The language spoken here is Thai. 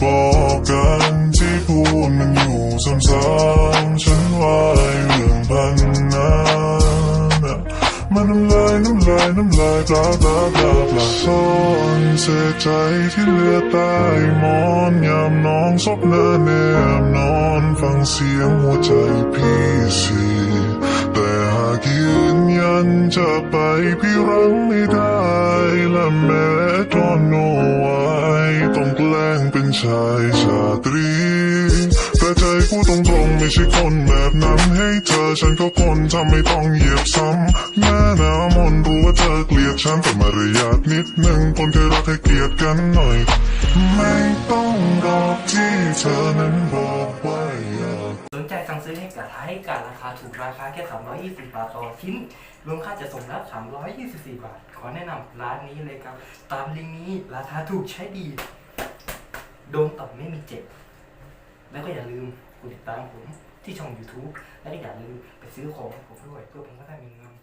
บอกกันที่พูดมันอยู่ซ้ำๆฉันว่าไอ้เรื่องพันนั้นมันน้ำลายน้ำลายน้ำลายปลาปลาปลาปลาซ่อนเสียใจที่เหลือใต้หมอนยามน้องซบหน้าแนมนอนฟังเสียงหัวใจพี่สิแต่หากยืนยันจะไปพี่รังไม่ได้และแม้ตอนโน เป็นชายชาตรี แต่ใจพูดตรงๆไม่ใช่คนแบบนั้นให้เธอฉันก็คนทำไม่ต้องเหยียบซ้ำแม่นาวมนรู้ว่าเธอเกลียดฉันแต่มารยาทนิดหนึ่งคนเคยรักให้เกลียดกันหน่อย ไม่ต้องรอที่เธอนั้นบอกไว้อยากสนใจสั่งซื้อให้กับท้ายกับราคาถูกราคาแค่ 320 บาทต่อชิ้น รวมค่าจะส่งแล้ว 324 บาท ขอแนะนำร้านนี้เลยครับ ตามลิงก์นี้ราคาถูกใช้ดี โดนต่อยไม่มีเจ็บ แล้วก็อย่าลืมกดติดตามผมที่ช่อง YouTube และก็อย่าลืมไปซื้อของผมด้วยเพื่อผมก็ได้มีเงิน